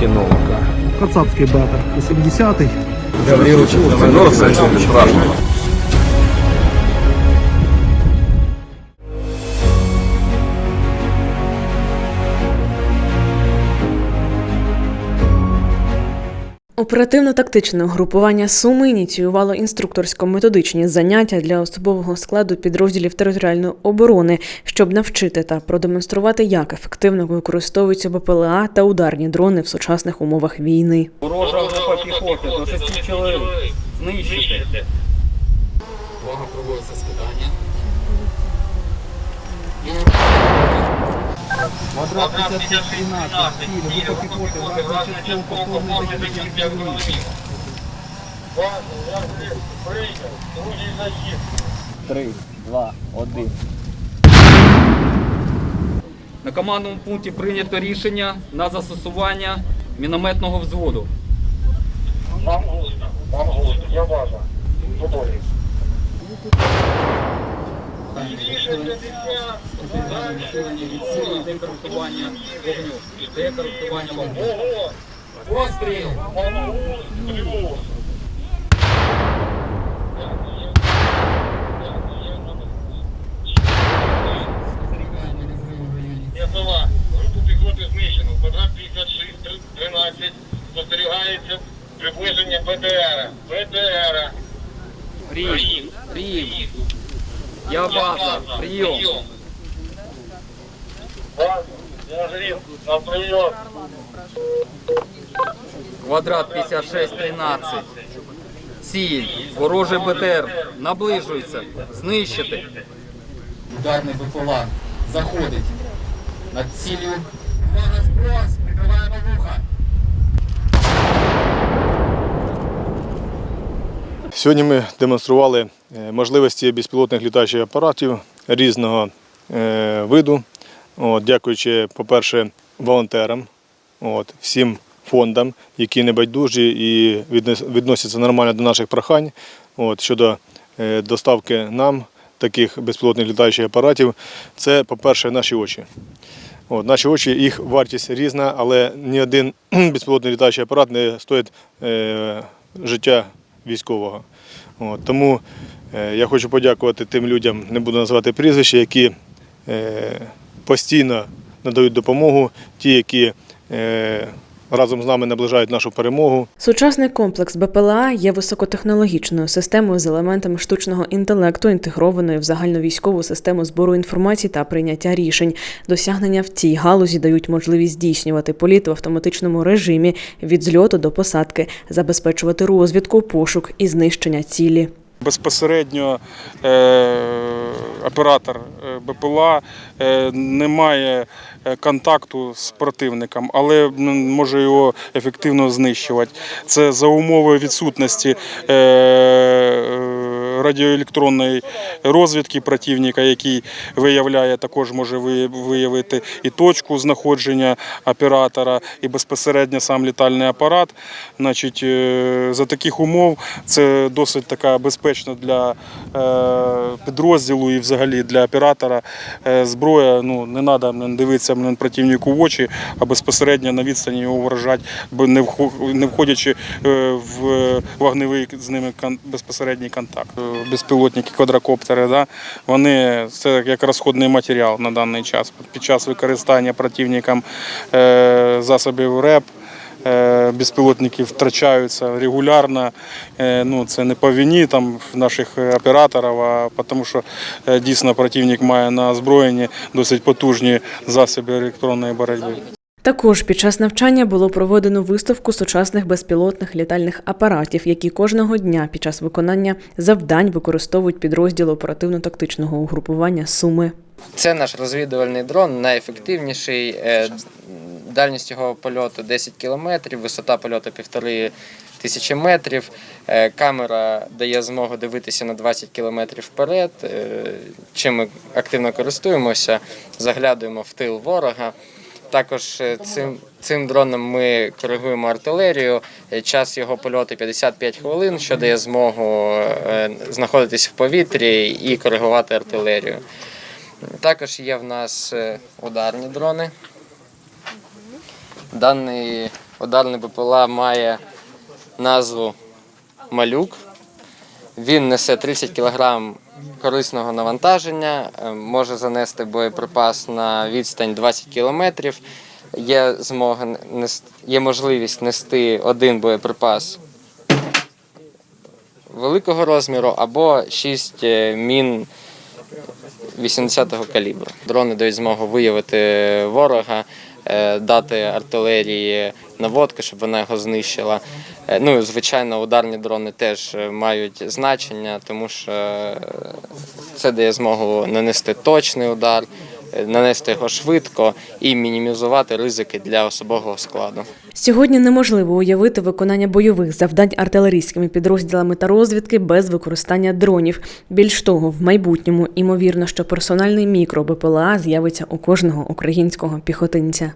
Котіновка. Кацапський бетер, 80-й. Гаврилович, ну, це нічого. Оперативно-тактичне угрупування Суми ініціювало інструкторсько-методичні заняття для особового складу підрозділів територіальної оборони, щоб навчити та продемонструвати, як ефективно використовуються БПЛА та ударні дрони в сучасних умовах війни. Ворожа група піхоти до шести чоловік. Знищити. Увага проводиться скидання. Квадрат 5613, ціль, група піхоти, один. На командному пункті прийнято рішення на застосування мінометного взводу. Мангуста, мангуста, я база. Поборі. Декоректування вогню. Декоректування вогню. Постріл! М'ясова. Групу піхоти знищено. Квадрат 56, 13. Спостерігається приближення БТР. БТР. Прийм. Я база. Прийом. База. Я. На прийом. Квадрат 5613. Ціль. Ворожий БТР. Наближується. Знищити. Ударний БПЛА заходить над ціллю. Увага, зброс! Прикриваємо вуха. Сьогодні ми демонстрували е, можливості безпілотних літаючих апаратів різного е, виду. От, дякуючи, по-перше, волонтерам, от, всім фондам, які небайдужі і відносяться нормально до наших прохань от, щодо е, доставки нам таких безпілотних літаючих апаратів. Це, по-перше, наші очі. От, наші очі, їх вартість різна, але ні один безпілотний літаючий апарат не стоїть е, життя військового. От, тому е, я хочу подякувати тим людям, не буду називати прізвища, які е, постійно надають допомогу, ті, які е, разом з нами наближають нашу перемогу. Сучасний комплекс БПЛА є високотехнологічною системою з елементами штучного інтелекту, інтегрованою в загальновійськову систему збору інформації та прийняття рішень. Досягнення в цій галузі дають можливість здійснювати політ в автоматичному режимі від зльоту до посадки, забезпечувати розвідку, пошук і знищення цілі. Безпосередньо е, оператор е, БПЛА е, не має контакту з противником, але може його ефективно знищувати. Це за умови відсутності радіоелектронної розвідки противника, який виявляє, також може виявити і точку знаходження оператора, і безпосередньо сам літальний апарат. Значить, е, за таких умов це досить така безпечна для е, підрозділу і взагалі для оператора е, зброя. Ну не треба дивитися противнику в очі, а безпосередньо на відстані його вражати, не вхо- не входячи в вогневий з ними безпосередній контакт. Безпілотники, квадрокоптери, да, вони це як розходний матеріал на даний час. Під час використання противником е, засобів РЕП. Е, Безпілотники втрачаються регулярно. Е, Ну, це не по вині там, наших операторів, а тому що дійсно противник має на озброєнні досить потужні засоби електронної боротьби. Також під час навчання було проведено виставку сучасних безпілотних літальних апаратів, які кожного дня під час виконання завдань використовують підрозділи оперативно-тактичного угрупування Суми. Це наш розвідувальний дрон, найефективніший. Е, Дальність його польоту 10 кілометрів, висота польоту 1,5 тисячі метрів. Е, Камера дає змогу дивитися на 20 кілометрів вперед. е, Чим ми активно користуємося, заглядуємо в тил ворога. Також е, цим, цим дроном ми коригуємо артилерію. Е, Час його польоту 55 хвилин, що дає змогу е, знаходитись в повітрі і коригувати артилерію. Також є в нас ударні дрони. Даний Ударний БПЛА має назву Малюк. Він несе 30 кг корисного навантаження, е, може занести боєприпас на відстань 20 км. Є, змога є можливість нести один боєприпас великого розміру або 6 мін 80-го калібру. Дрони дають змогу виявити ворога, е, дати артилерії наводки, щоб вона його знищила. Е, Ну, звичайно, ударні дрони теж е, мають значення, тому що е, це дає змогу нанести точний удар, е, нанести його швидко і мінімізувати ризики для особового складу. Сьогодні неможливо уявити виконання бойових завдань артилерійськими підрозділами та розвідки без використання дронів. Більш того, в майбутньому імовірно, що персональний мікро БПЛА з'явиться у кожного українського піхотинця.